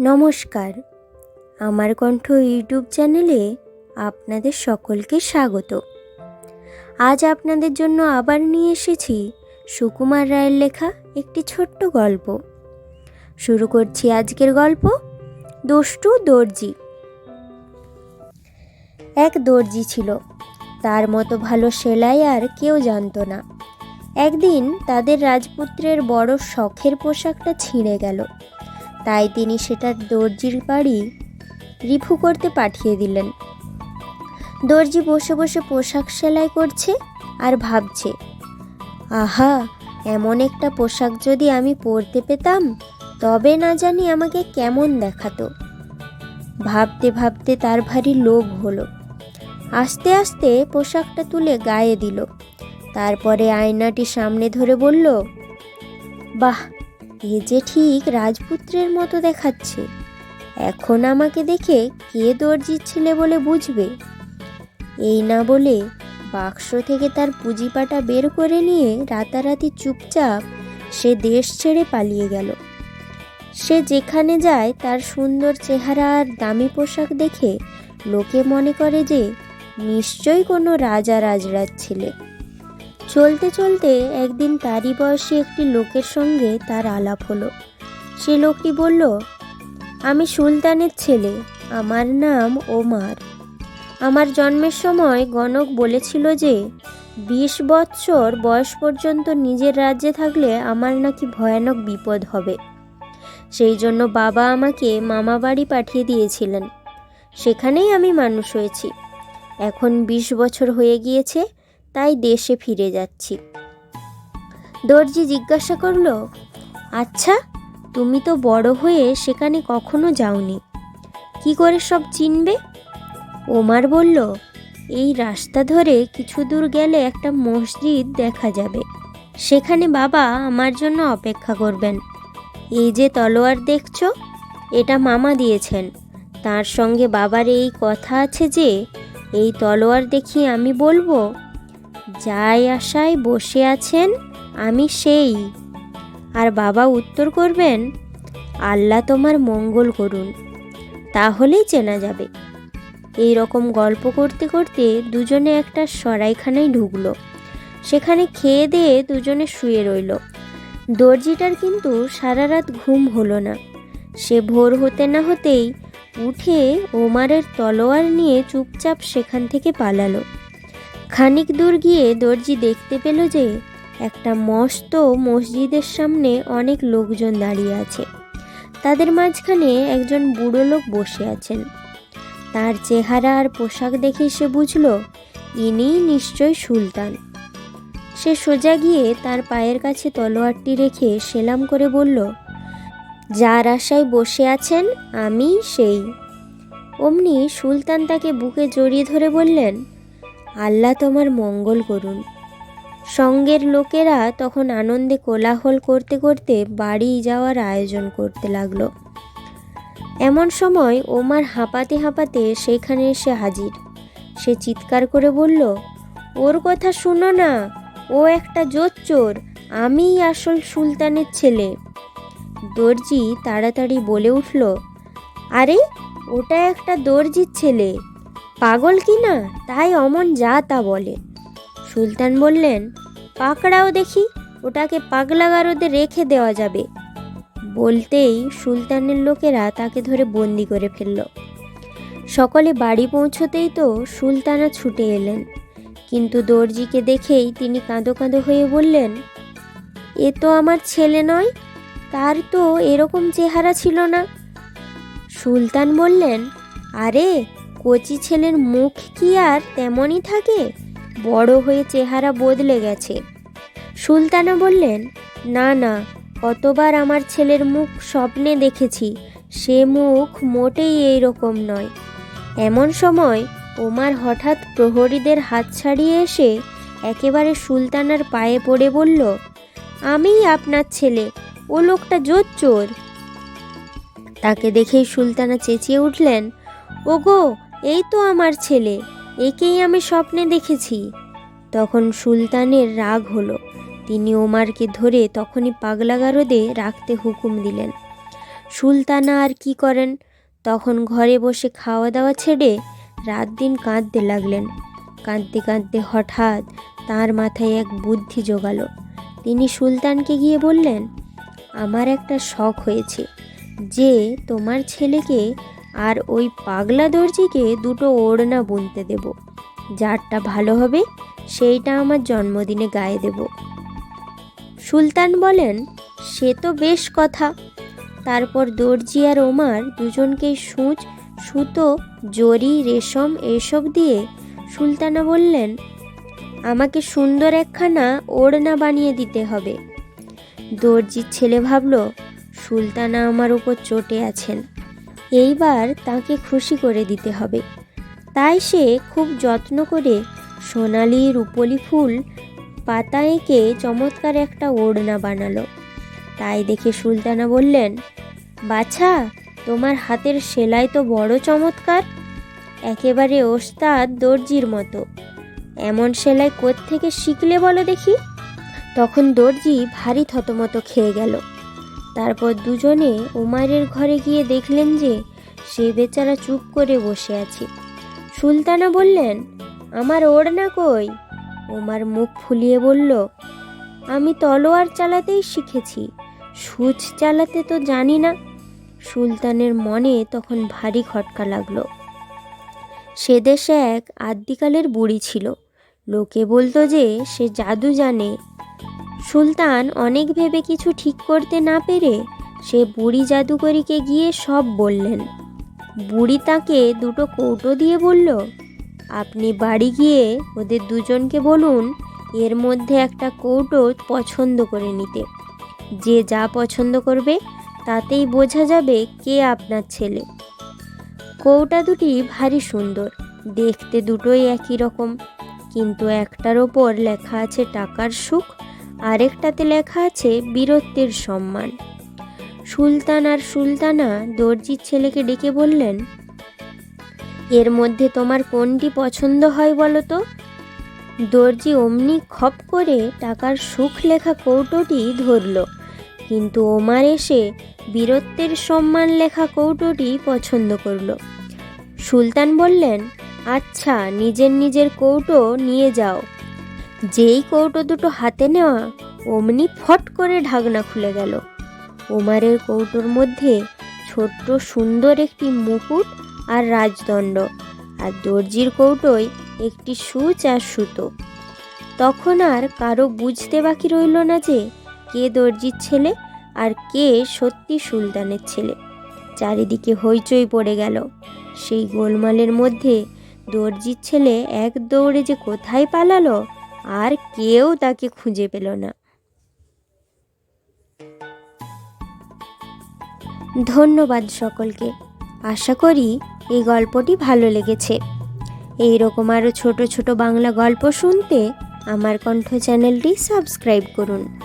নমস্কার। আমার কণ্ঠ ইউটিউব চ্যানেলে আপনাদের সকলকে স্বাগত। আজ আপনাদের জন্য আবার নিয়ে এসেছি সুকুমার রায়ের লেখা একটি ছোট্ট গল্প। শুরু করছি আজকের গল্প, দুষ্টু দর্জি। এক দর্জি ছিল। তার মতো ভালো সেলাই আর কেউ জানতো না। একদিন তাদের রাজপুত্রের বড় শখের পোশাকটা ছিঁড়ে গেল। তাই তিনি সেটা দর্জির বাড়ি রিফু করতে পাঠিয়ে দিলেন। দর্জি বসে বসে পোশাক সেলাই করছে আর ভাবছে, আহা, এমন একটা পোশাক যদি আমি পরতে পেতাম, তবে না জানি আমাকে কেমন দেখাতো। ভাবতে ভাবতে তার ভারী লোভ হলো। আস্তে আস্তে পোশাকটা তুলে গায়ে দিল। তারপরে আয়নাটি সামনে ধরে বলল, বাহ এ যে ঠিক রাজপুত্রের মতো দেখাচ্ছে। এখন আমাকে দেখে কে দর্জির ছেলে বলে বুঝবে? এই না বলে বাক্স থেকে তার পুঁজিপাটা বের করে নিয়ে রাতারাতি চুপচাপ সে দেশ ছেড়ে পালিয়ে গেল। সে যেখানে যায় তার সুন্দর চেহারা আর দামি পোশাক দেখে লোকে মনে করে যে নিশ্চয়ই কোনো রাজা রাজরাজ ছেলে। চলতে চলতে একদিন তারই বয়সী একটি লোকের সঙ্গে তার আলাপ হলো। সে লোকটি বলল, আমি সুলতানের ছেলে, আমার নাম ওমার। আমার জন্মের সময় গণক বলেছিল যে, বিশ বৎসর বয়স পর্যন্ত নিজের রাজ্যে থাকলে আমার নাকি ভয়ানক বিপদ হবে। সেই জন্য বাবা আমাকে মামা বাড়ি পাঠিয়ে দিয়েছিলেন। সেখানেই আমি মানুষ হয়েছি। এখন বিশ বছর হয়ে গিয়েছে তাই দেশে ফিরে যাচ্ছি। দর্জি জিজ্ঞাসা করল আচ্ছা তুমি তো বড় হয়ে সেখানে কখনো যাওনি। কি করে সব চিনবে? ওমার বলল, এই রাস্তা ধরে কিছু দূর গেলে একটা মসজিদ দেখা যাবে। সেখানে বাবা আমার জন্য অপেক্ষা করবেন। এই যে তলোয়ার দেখছ, এটা মামা দিয়েছেন। তার সঙ্গে বাবার এই কথা আছে যে, এই তলোয়ার দেখি আমি বলব যাই আশায় বসে আছেন, আমি সেই। আর বাবা উত্তর করবেন, আল্লাহ তোমার মঙ্গল করুন, তাহলেই চেনা যাবে। এই রকম গল্প করতে করতে দুজনে একটা সরাইখানায় ঢুকলো। সেখানে খেয়ে দিয়ে দুজনে শুয়ে রইল। দর্জিটার কিন্তু সারা রাত ঘুম হলো না। সে ভোর হতে না হতেই উঠে ওমারের তলোয়ার নিয়ে চুপচাপ সেখান থেকে পালালো। খানিক দূর গিয়ে দর্জি দেখতে পেল যে একটা মস্ত মসজিদের সামনে অনেক লোকজন দাঁড়িয়ে আছে। তাদের মাঝখানে একজন বুড়ো লোক বসে আছেন। তার চেহারা আর পোশাক দেখে সে বুঝল, ইনিই নিশ্চয় সুলতান। সে সোজা গিয়ে তার পায়ের কাছে তলোয়ারটি রেখে সেলাম করে বলল, যার আশায় বসে আছেন, আমি সেই। অমনি সুলতান তাকে বুকে জড়িয়ে ধরে বললেন আল্লাহ তোমার মঙ্গল করুন। সঙ্গের লোকেরা তখন আনন্দে কোলাহল করতে করতে বাড়ি যাওয়ার আয়োজন করতে লাগল। এমন সময় ওমার হাঁপাতে হাঁপাতে সেখানে এসে হাজির। সে চিৎকার করে বলল, ওর কথা শুনো না, ও একটা জোচ্চোর, আমিই আসল সুলতানের ছেলে। দর্জি তাড়াতাড়ি বলে উঠল, আরে, ওটা একটা দর্জির ছেলে। পাগল কি না? তাই অমন যা তা বলে। সুলতান বললেন, পাকড়াও দেখি, ওটাকে পাগলা গারদে রেখে দেওয়া যাবে। বলতেই সুলতানের লোকেরা তাকে ধরে বন্দি করে ফেলল। সকলে বাড়ি পৌঁছতেই তো সুলতানা ছুটে এলেন। কিন্তু দর্জিকে দেখেই তিনি কাঁদো কাঁদো হয়ে বললেন, এ তো আমার ছেলে নয়, তার তো এরকম চেহারা ছিল না। সুলতান বললেন, আরে কচি ছেলের মুখ কি আর তেমনই থাকে? বড় হয়ে চেহারা বদলে গেছে। সুলতানা বললেন, না না, কতবার আমার ছেলের মুখ স্বপ্নে দেখেছি, সে মুখ মোটেই এই রকম নয়। এমন সময় ওমার হঠাৎ প্রহরীদের হাত ছাড়িয়ে এসে একেবারে সুলতানার পায়ে পড়ে বলল আমিই আপনার ছেলে, ও লোকটা জোর চোর তাকে দেখেই সুলতানা চেঁচিয়ে উঠলেন, ওগো এই তো আমার ছেলে, একেই আমি স্বপ্নে দেখেছি। তখন সুলতানের রাগ হলো। তিনি ওমারকে ধরে তখনই পাগলা গারদে রাখতে হুকুম দিলেন। সুলতানা আর কি করেন? তখন ঘরে বসে খাওয়া দাওয়া ছেড়ে রাত দিন কাঁদতে লাগলেন। কাঁদতে কাঁদতে হঠাৎ তার মাথায় এক বুদ্ধি জোগালো। তিনি সুলতানকে গিয়ে বললেন, আমার একটা শখ হয়েছে, যে তোমার ছেলেকে আর ওই পাগলা দর্জিকে দুটো ওড়না বুনতে দেব। যারটা ভালো হবে, সেইটা আমার জন্মদিনে গায়ে দেব। সুলতান বলেন, সে তো বেশ কথা। তারপর দর্জি আর ওমার দুজনকেই সূচ, সুতো, জরি, রেশম এসব দিয়ে সুলতানা বললেন, আমাকে সুন্দর একখানা ওড়না বানিয়ে দিতে হবে। দর্জির ছেলে ভাবল, সুলতানা আমার উপর চটে আছেন। এইবার তাকে খুশি করে দিতে হবে। তাই সে খুব যত্ন করে সোনালি রূপলি ফুল পাতা এঁকে চমৎকার একটা ওড়না বানালো। তাই দেখে সুলতানা বললেন, বাছা, তোমার হাতের সেলাই তো বড় চমৎকার। একেবারে ওস্তাদ দর্জির মতো। এমন সেলাই থেকে শিখলে বলো দেখি? তখন দর্জি ভারী থতমতো খেয়ে গেল। তারপর দুজনে ওমারের ঘরে গিয়ে দেখলেন যে সে বেচারা চুপ করে বসে আছে। সুলতানা বললেন, আমার ওড়না কই? ওমার মুখ ফুলিয়ে বলল, আমি তলোয়ার চালাতেই শিখেছি, সূচ চালাতে তো জানি না। সুলতানের মনে তখন ভারী খটকা লাগল। সে দেশে এক আদ্যিকালের বুড়ি ছিল। লোকে বলতো যে সে জাদু জানে সুলতান অনেক ভেবে কিছু ঠিক করতে না পেরে সে বুড়ি জাদুকরীকে গিয়ে সব বললেন। বুড়ি তাকে দুটো কৌটো দিয়ে বলল, আপনি বাড়ি গিয়ে ওদের দুজনকে বলুন, এর মধ্যে একটা কৌটো পছন্দ করে নিতে। যে যা পছন্দ করবে, তাতেই বোঝা যাবে কে আপনার ছেলে। কৌটা দুটি ভারী সুন্দর, দেখতে দুটোই একই রকম, কিন্তু একটার ওপর লেখা আছে টাকার সুখ আরেকটাতে লেখা আছে, বীরত্বের সম্মান। সুলতান আর সুলতানা দর্জির ছেলেকে ডেকে বললেন, এর মধ্যে তোমার কোনটি পছন্দ হয় বলো তো? দর্জি অমনি খপ করে টাকার সুখ লেখা কৌটোটি ধরল, কিন্তু ওমার এসে বীরত্বের সম্মান লেখা কৌটোটি পছন্দ করল। সুলতান বললেন আচ্ছা নিজের নিজের কৌটো নিয়ে যাও। যেই কৌটো দুটো হাতে নেওয়া, অমনি ফট করে ঢাকনা খুলে গেল। ওমারের কৌটোর মধ্যে ছোট্ট সুন্দর একটি মুকুট আর রাজদণ্ড, আর দর্জির কৌটোয় একটি সূচ আর সুতো। তখন আর কারও বুঝতে বাকি রইল না যে, কে দর্জির ছেলে আর কে সত্যি সুলতানের ছেলে। চারিদিকে হইচই পড়ে গেল। সেই গোলমালের মধ্যে দর্জির ছেলে এক দৌড়ে যে কোথায় পালালো আর কেউ তাকে খুঁজে পেল না। ধন্যবাদ সকলকে। আশা করি এই গল্পটি ভালো লেগেছে। এই রকম আরও ছোট ছোট বাংলা গল্প শুনতে আমার কণ্ঠ চ্যানেলটি সাবস্ক্রাইব করুন।